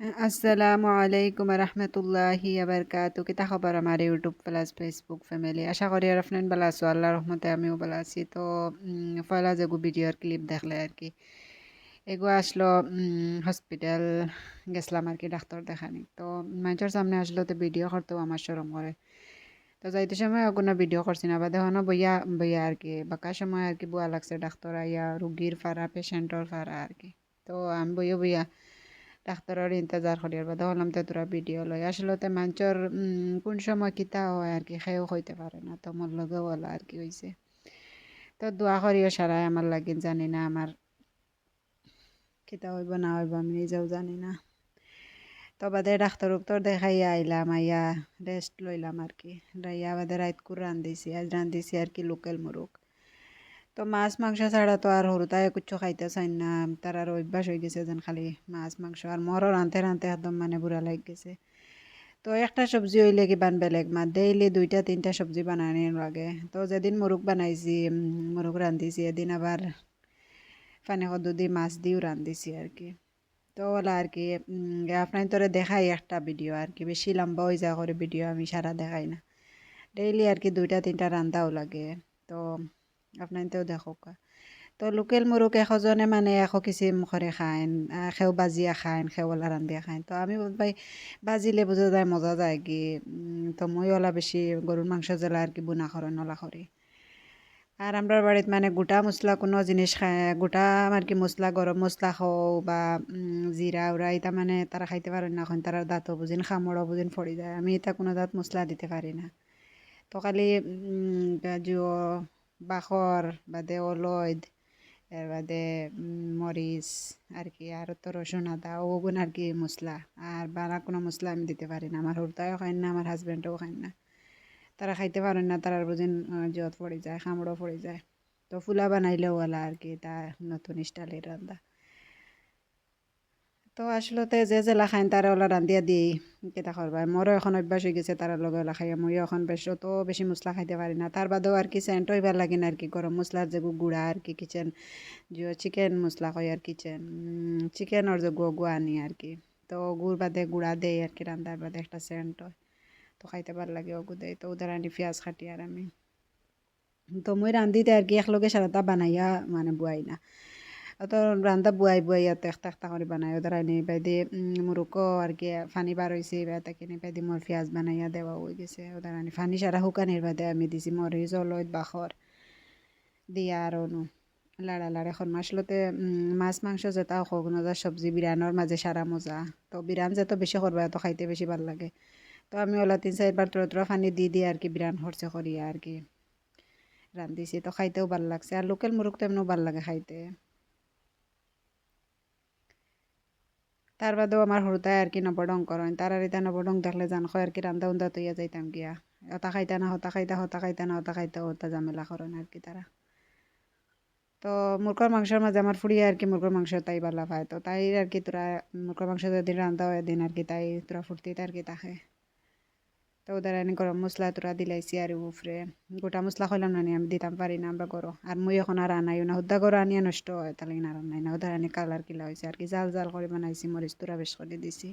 আসসালামু আলাইকুম রহমতুল্লাহি আবরকাতু কিতা খবর আমার ইউটিউব প্লাস ফেসবুক ফ্যামিলি? আশা করি আর আপনার ভালো আছো আল্লাহ রহমতে আমিও ভালো আছি। তো পয়লা যেগু ভিডিওর ক্লিপ দেখলে আর কি। এগু আসলো হসপিটাল গেছিলাম আর কি ডাক্তার দেখানি। তো মানুষের সামনে আসলো তো ভিডিও করতেও আমার সরম করে। তো যাইতে সময় কোনো ভিডিও করছি না। বা দেখো বইয়া বইয়া আর কি, বাঁকা সময় আর কি বুয়া লাগছে। ডাক্তার আইয়া, রুগীর ফারা পেশেন্টর ফারা আর কি। তো, আমি বইয়া বইয়া ডাক্তারের ইন্তজার করিয়ার বাদে হলাম তো তোরা ভিডিও লয় আসলে মানুষের কোন সময় কিতা হয় আর কি সেও হইতে পারে না, তো মোর লগে বলা আর কি হয়েছে তো দোয়া করিও সারাই আমার লাগিন জানি না আমার কিতা হইব না হইব, আমি নিজেও জানি না। তো বাদে ডাক্তার উক্তর দেখাইয়া আইলাম, আইয়া রেস্ট লইলাম আর কি রাইয়া বাদে রাইত কুর রান্ধিছি আজ রান্ধিছি আর কি লোকেল মুরগ তো মাছ মাংস ছাড়া তো আর তাই কুচ্ছ খাইতে চাই না। তার আর অভ্যাস হয়ে গেছে যেন খালি মাছ মাংস আর মরও রাঁধতে রাঁধতে একদম মানে বুড়া লাগ গেছে। তো একটা সবজি হইলে কিবান বেলেগ? মা ডেইলি দুইটা, তিনটা সবজি বানানি লাগে। তো যেদিন মুরগ বানাইছি মুরগ রান্ধিছি এদিন আবার পানি কদু দি মাছ দিও রান্ধিছি আর কি। তো ওলা আর কি আপনার তোরে দেখাই একটা ভিডিও আর কি বেশি লম্বা হয়ে যা করে ভিডিও আমি সারা দেখাই না। ডেইলি আর কি দুইটা, তিনটা রান্ধাও লাগে। তো আপনাইতেও দেখো তো লোকেল মুরগ এশজনে মানে এশ কিচিম করে খাইন খেও বাজিয়া খাইন খেওলা রান্ধিয়া খাইন তো আমি ভাই বাজিলে বোঝা যায় মজা যায় কি তো মই ওলা বেশি গরুর মাংস জেলা আর কি বুনা করে নলা করি আর আমরা বাড়িত মানে গোটা মশলা কোনো জিনিস খায় গোটা আর কি মশলা গরম মশলা খাও বা জিরা উরা এটা মানে তারা খাইতে পারে না এখন তারা দাঁতও বুঝিন খামড়ও বুঝিন ফড়ি যায় আমি এটা কোনো দাঁত মশলা দিতে পারি না তো জিও বাখর বাদে অলয়দ এর বাদে মরিচ, আর কি, আর তো রসুন, আদা, ওগুন আর কি মশলা আর বাড়া কোনো মশলা আমি দিতে পারি না। আমার হুরতাও খাই না, আমার হাজব্যান্ডও খাই না। তারা খাইতে পারেন না তারার বুঝেন জত পড়ে যায়, খামড়ও পড়ে যায়। তো ফুলা বানাইলেও ওলা আর কি, তা নতুন স্টাইলের রান্না। তো আসলতে যে জেলা খাইন তারা ওলা রান্ধিয়া দিই কেটা করবা মোরও এখন অভ্যাস হয়ে গেছে তারা লগে ওলা খাইয়া মইও এখন বেশ অত বেশি মশলা খাইতে পারি না। তার বাদেও আর কি সেন্ট হইবার লাগে না আর কি গরম মশলার যে গুড়া আর কি কিচেন জিও চিকেন মশলা কই আর কিচেন চিকেনের যে গু আনি আর কি। তো গুড় বাদে গুড়া দেয় আর কি রান্ধার বাদে একটা সেন্ট হয়। তো খাইতে ভালো লাগে ওগু দেয় তো ওদের আনি পেঁয়াজ খাটি আর আমি। তো মই রান্ধিতে আর কি, একলগে সারাটা বানাইয়া মানে বুয়াই না। তো রান্দা বুয়াই বুয়াই ইয়াতে একটা একটা করে বানাই ওদের আনি বাইদি মুরুকো আর কি, ফানি বার হয়েছে এবার তাকে নি বাইদি মোর পেঁয়াজ বানাইয়া দেওয়া হয়ে গেছে ওদের আনি ফানি সারা শুকানির বাদে আমি দিছি মরিচ অলৈদ বাখর দিয়া আর অনু লাড়া লাড়া এখন মাসলতে মাছ মাংস যেটা হোক নজা সবজি বিরানোর মাঝে সারা মজা, তো বিরান যেত বেশি করবা তো খাইতে বেশি ভালো লাগে, তো আমি ওলা তিন চারবার তোর তোরা ফানি দি দিয়ে আর কি বিরান খরচে করি আর কি রান্ধিছি তো খাইতেও ভালো লাগছে আর লোকেল মুরগ তো এমনিও ভালো লাগে খাইতে। তার বাদেও আমার সৰুতাই আৰু কি নবডং করেন তাৰ আৰু এতিয়া নবডং দেখলে জান খয় আৰু কি ৰান্ধা উন্ধা তৈয়া যাইতাম কিয়া? এটা খাইতা না হতা খাইতা হতা খাইতা না হতা খাইতা হতা জামেলা করেন আর কি তারা তো মুরগর মাংসের মাঝে আমার ফুড়িয়ে আর কি মুরগর মাংস তাই বালা পায়। তো তাই আর কি তোরা মুরগর মাংস যদি রান্ধা হয় দিন আর কি তাই তোরা ফুর্তিতে আর কি তাকে। তো ওদের এনে গরম মশলা তোরা দিলাইছি আর উফরে গোটা মশলা খাইলাম না আমি দিতাম পারি না আমরা করো আর মুই এখন আর আনাইও না হুদ্দা করো আনিয়া নষ্ট হয় তাহলে না রান্নাই না ওদের এনে কালার কিলা হয়েছে আর কি জাল জাল করে বানাইছি মরিচ তোরা বেশ করে দিছি